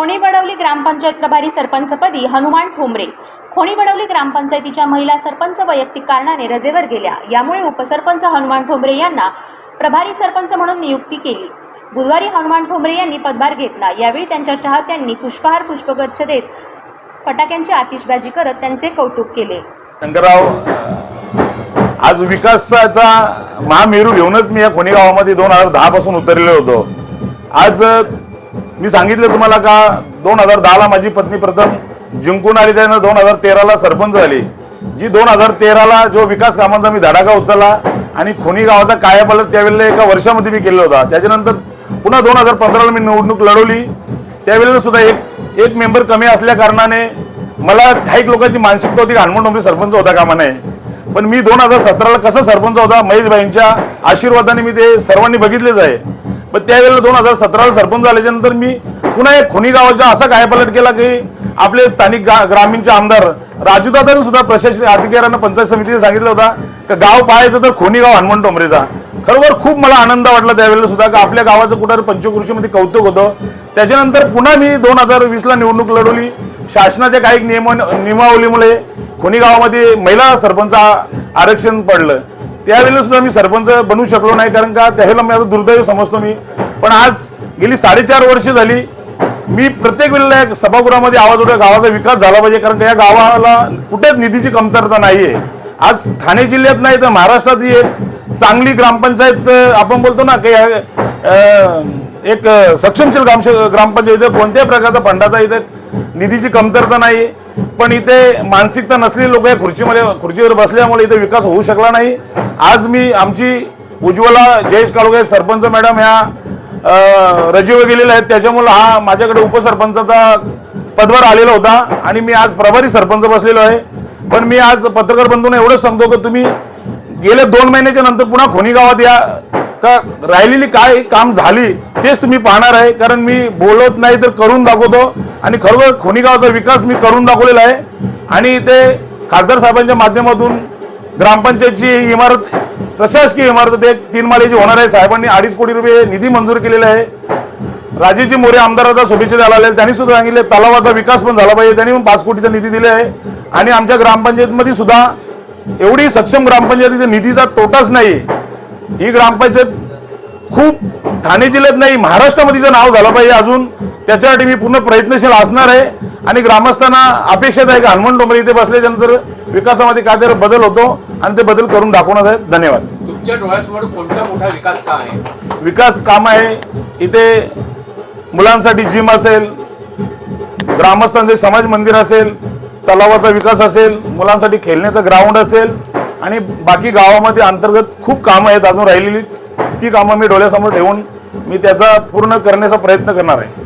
खोणी बडवली ग्रामपंचायत प्रभारी सरपंचपदी हनुमान ठोंबरे. खोणी बडवली ग्रामपंचायतीच्या महिला सरपंच वैयक्तिक कारणाने रजेवर गेल्या. यामुळे उपसरपंच हनुमान ठोंबरे यांना प्रभारी सरपंच म्हणून नियुक्ती केली. बुधवारी हनुमान ठोंबरे यांनी पदभार घेतला. यावेळी त्यांच्या चाहत्यांनी पुष्पहार पुष्पगच्छ देत फटाक्यांची आतिषबाजी करत त्यांचे कौतुक केले. शंकरराव आज विकासाचा महामेरू घेऊनच मी या खोणी गावामध्ये दोन हजार दहा पासून उतरलेलो होतो. आज मी सांगितलं तुम्हाला का दोन हजार दहाला माझी पत्नी प्रथम जिंकून आली त्यानं दोन हजार तेराला सरपंच झाली. जी दोन हजार तेराला जो विकास कामांचा मी धडाका उचलला आणि खोनी गावाचा कायापालट त्यावेळेला एका वर्षामध्ये मी केला होता. त्याच्यानंतर पुन्हा दोन हजार पंधराला मी निवडणूक लढवली. त्यावेळेला सुद्धा एक एक मेंबर कमी असल्या कारणाने मला काही लोकांची मानसिकता होती हनुमान डोंबरे सरपंच होता कामा नये. पण मी दोन हजार सतराला कसा सरपंच होता महेशबाईंच्या आशीर्वादाने मी ते सर्वांनी बघितलेच आहे. पण त्यावेळेला दोन हजार सतराला सरपंच झाल्याच्यानंतर मी पुन्हा एक खुनी गावाचा असा गायपालट केला की आपले स्थानिक गा ग्रामीणचे आमदार राजूदादांनी सुद्धा प्रशासकीय अधिकाऱ्यांना पंचायत समितीने सांगितलं होता का गाव पाहायचं तर खोनी गाव हनुमान टोंबरेचा खरोखर खूप मला आनंद वाटला त्यावेळेला सुद्धा का आपल्या गावाचं कुठं पंचकृषीमध्ये कौतुक होतं. त्याच्यानंतर पुन्हा मी दोन हजार वीसला निवडणूक लढवली. शासनाच्या काही नियम नियमावलीमुळे खोनी गावामध्ये महिला सरपंच आरक्षण पडलं. त्यावेळेला सुद्धा मी सरपंच बनू शकलो नाही कारण का त्यावेळेला मी आता दुर्दैव समजतो मी. पण आज गेली साडेचार वर्ष झाली मी प्रत्येक वेळेला या सभागृहामध्ये आवाज उठवा गावाचा विकास झाला पाहिजे कारण या गावाला कुठेच निधीची कमतरता नाहीये. आज ठाणे जिल्ह्यात नाही तर महाराष्ट्रात ही एक चांगली ग्रामपंचायत आपण बोलतो ना की एक सक्षमशील ग्राम ग्रामपंचायत कोणत्याही प्रकारचा फंडाचा इथे निधीची कमतरता नाही पण इथे मानसिकता नसलेली लोक या खुर्चीमध्ये खुर्चीवर बसल्यामुळे इथे विकास होऊ शकला नाही. आज मी आमची उज्ज्वला जयेश काळुगे सरपंच मॅडम ह्या रजेवर गेलेल्या आहेत. त्याच्यामुळे हा माझ्याकडे उपसरपंचाचा पदवर आलेला होता आणि मी आज प्रभारी सरपंच बसलेलो आहे. पण मी आज पत्रकार बंधूंना एवढंच सांगतो की तुम्ही गेल्या दोन महिन्याच्या नंतर पुन्हा खोनी गावात या. का राहिलेली काय काम झाली तेच तुम्ही पाहणार आहे. कारण मी बोलत नाही तर करून दाखवतो. आणि खरोखर खोनीगावचा विकास मी करून दाखवलेला आहे. आणि ते खासदार साहेबांच्या माध्यमातून ग्रामपंचायतची इमारत प्रशासकीय इमारत एक तीन माळेची होणार आहे. साहेबांनी अडीच कोटी रुपये निधी मंजूर केलेला आहे. राजेजी मोरे आमदाराचा शुभेच्छा द्यायला आले त्यांनी सुद्धा सांगितले तलावाचा विकास पण झाला पाहिजे. त्यांनी पण पाच कोटीचा निधी दिला आहे. आणि आमच्या ग्रामपंचायतमध्ये सुद्धा एवढी सक्षम ग्रामपंचायतीचा निधीचा तोटाच नाही ही ग्रामपंचायत खूप ठाणे जिल्ह्यात नाही महाराष्ट्रामध्ये तिचं नाव झालं पाहिजे अजून त्याच्यासाठी मी पूर्ण प्रयत्नशील असणार आहे. आणि ग्रामस्थांना अपेक्षित आहे की हनुमान डोंबरे इथे बसल्याच्यानंतर विकासामध्ये काहीतरी बदल होतो आणि ते बदल करून दाखवणार आहे धन्यवाद. तुमच्या डोळ्यासमोर कोणता मोठा विकास का आहे? विकास काम आहे. इथे मुलांसाठी जिम असेल ग्रामस्थांचे समाज मंदिर असेल तलावाचा विकास असेल मुलांसाठी खेळण्याचं ग्राउंड असेल आणि बाकी गावामध्ये अंतर्गत खूप कामं आहेत अजून राहिलेली. ती कामं मी डोळ्यासमोर ठेवून मी त्याचा पूर्ण करण्याचा प्रयत्न करणार आहे.